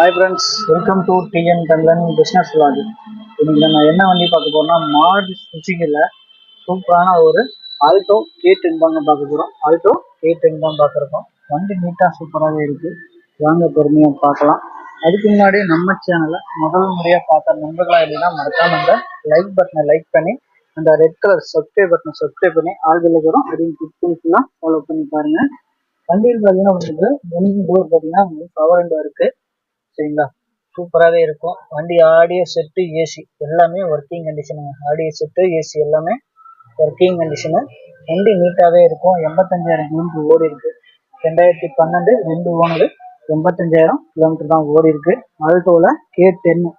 Hi friends welcome to TN Tamizhan business vlog. இன்னைக்கு நம்ம என்ன வண்டி பார்க்க போறோம்னா மாருதி சுசுகியில் சூப்பரான ஒரு ஆல்டோ கே டென் தாங்க பார்க்க போகிறோம் ஆல்டோ கே டென் தான் பார்க்குறோம் வண்டி நீட்டாக சூப்பராகவே இருக்குது வாங்க பொறுமையாக பார்க்கலாம். அதுக்கு முன்னாடி நம்ம சேனலை முதல் முறையாக பார்த்த நண்பர்களாக இல்லைன்னா மறக்காம அந்த லைக் பட்டனை லைக் பண்ணி அந்த ரெட் கலர் சப்ஸ்கிரைப் பட்டனை சப்ஸ்கிரைப் பண்ணி ஆள் விளைக்கிறோம் அதையும் கிளிக் பண்ணி ஃபுல்லாக ஃபாலோ பண்ணி பாருங்கள் வண்டியில் பார்த்தீங்கன்னா உங்களுக்கு மெயின் டோர் பார்த்தீங்கன்னா உங்களுக்கு பவர் விண்டோ சரிங்களா சூப்பராகவே இருக்கும். வண்டி ஆடியோ செட்டு ஏசி எல்லாமே ஒர்க்கிங் கண்டிஷனுங்க ஆடியோ செட்டு ஏசி எல்லாமே ஒர்க்கிங் கண்டிஷனு வண்டி நீட்டாகவே இருக்கும். எண்பத்தஞ்சாயிரம் கிலோமீட்டர் ஓடி இருக்கு. ரெண்டாயிரத்தி பன்னெண்டு ரெண்டு ஓனரு எண்பத்தஞ்சாயிரம் கிலோமீட்டர் தான் ஓடி இருக்கு. ஆல்டோவில் கே டென்னு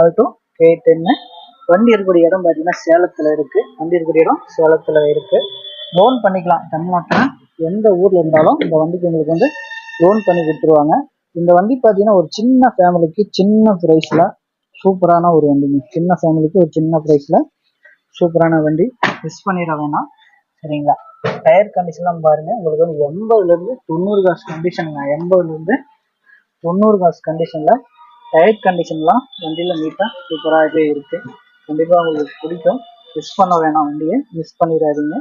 ஆல்டோ கே டென்னு வண்டி இருக்கக்கூடிய இடம் பார்த்தீங்கன்னா சேலத்தில் இருக்கு. வண்டி இருக்கக்கூடிய இடம் சேலத்தில் இருக்கு. லோன் பண்ணிக்கலாம். தமிழ்நாட்டில் எந்த ஊர்ல இருந்தாலும் இந்த வண்டிக்கு உங்களுக்கு வந்து லோன் பண்ணி கொடுத்துருவாங்க. இந்த வண்டி பார்த்தீங்கன்னா ஒரு சின்ன ஃபேமிலிக்கு சின்ன ப்ரைஸில் சூப்பரான ஒரு வண்டிங்க சின்ன ஃபேமிலிக்கு ஒரு சின்ன ப்ரைஸில் சூப்பரான வண்டி. மிஸ் பண்ணிட வேணாம். சரிங்களா? டயர் கண்டிஷன்லாம் பாருங்க. உங்களுக்கு வந்து எண்பதுலேருந்து தொண்ணூறு காசு கண்டிஷனுங்க எண்பதுலேருந்து தொண்ணூறு காசு கண்டிஷனில் டயர் கண்டிஷன்லாம் வண்டியில் நீட்டாக சூப்பராகவே இருக்குது கண்டிப்பாக உங்களுக்கு பிடிக்கும். மிஸ் பண்ண வேணாம் வண்டியை. மிஸ் பண்ணிடாதீங்க.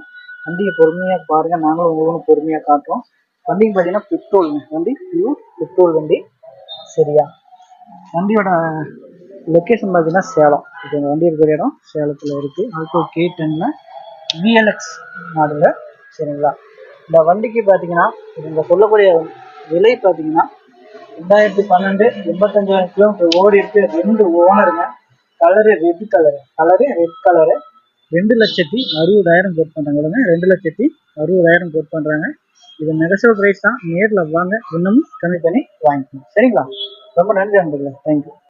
வண்டியை பொறுமையாக பாருங்கள் நாங்களும் உங்களுக்கு பொறுமையாக காட்டுறோம். வண்டிக்கு பார்த்தீங்கன்னா பெட்ரோலுங்க வண்டி பியூர் பெட்ரோல் வண்டி. சரியா? வண்டியோட லொக்கேஷன் பார்த்தீங்கன்னா சேலம். இப்போ இந்த வண்டி இருக்கிற இடம் சேலத்தில் இருக்குது ஆல்டோ கே டென்னில் விஎல்எக்ஸ் மாடலு சரிங்களா? இந்த வண்டிக்கு பார்த்தீங்கன்னா இவங்க சொல்லக்கூடிய விலை பார்த்தீங்கன்னா ரெண்டாயிரத்தி பன்னெண்டு எண்பத்தஞ்சாயிரம் கிலோமீட்டர் ஓடி இருக்கு ரெண்டு ஓனருங்க colour red colour colour red colour ரெண்டு லட்சத்தி அறுபதாயிரம் கோட் பண்ணுறாங்க ரெண்டு லட்சத்தி அறுபதாயிரம் கோட் பண்ணுறாங்க இது நெகசல் ப்ரைஸ் தான். நேரில் வாங்க. இன்னமும் கம்மி பண்ணி வாங்கிக்கணும். சரிங்களா? ரொம்ப நன்றி நண்பர்களே தேங்க்யூ